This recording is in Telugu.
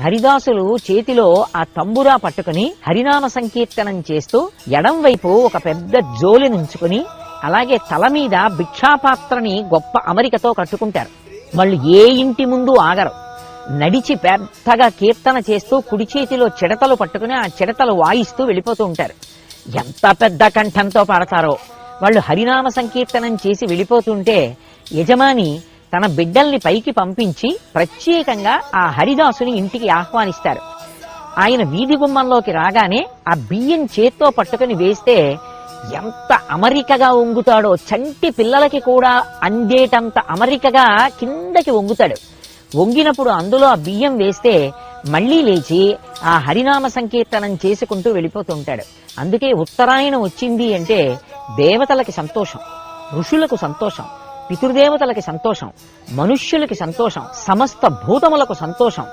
హరిదాసులు చేతిలో ఆ తంబురా పట్టుకుని హరినామ సంకీర్తనం చేస్తూ ఎడం వైపు ఒక పెద్ద జోలి నుంచుకుని అలాగే తల మీద భిక్షాపాత్రని గొప్ప అమరికతో కట్టుకుంటారు. వాళ్ళు ఏ ఇంటి ముందు ఆగరు. నడిచి పెద్దగా కీర్తన చేస్తూ కుడి చేతిలో చిడతలు పట్టుకుని ఆ చిడతలు వాయిస్తూ వెళ్ళిపోతూ ఉంటారు. ఎంత పెద్ద కంఠంతో పాడతారో. వాళ్ళు హరినామ సంకీర్తనం చేసి వెళ్ళిపోతుంటే యజమాని తన బిడ్డల్ని పైకి పంపించి ప్రత్యేకంగా ఆ హరిదాసుని ఇంటికి ఆహ్వానిస్తారు. ఆయన వీధి గుమ్మంలోకి రాగానే ఆ బియ్యం చేత్తో పట్టుకుని వేస్తే ఎంత అమరికగా వంగుతాడో చంటి పిల్లలకి కూడా అందేటంత అమరికగా కిందకి వంగుతాడు. వంగినప్పుడు అందులో ఆ బియ్యం వేస్తే మళ్ళీ లేచి ఆ హరినామ సంకీర్తనం చేసుకుంటూ వెళ్ళిపోతుంటాడు అందుకే ఉత్తరాయణం వచ్చింది అంటే దేవతలకి సంతోషం ఋషులకు సంతోషం. పితృదేవతలకి సంతోషం మనుష్యులకి సంతోషం సమస్త భూతములకు సంతోషం.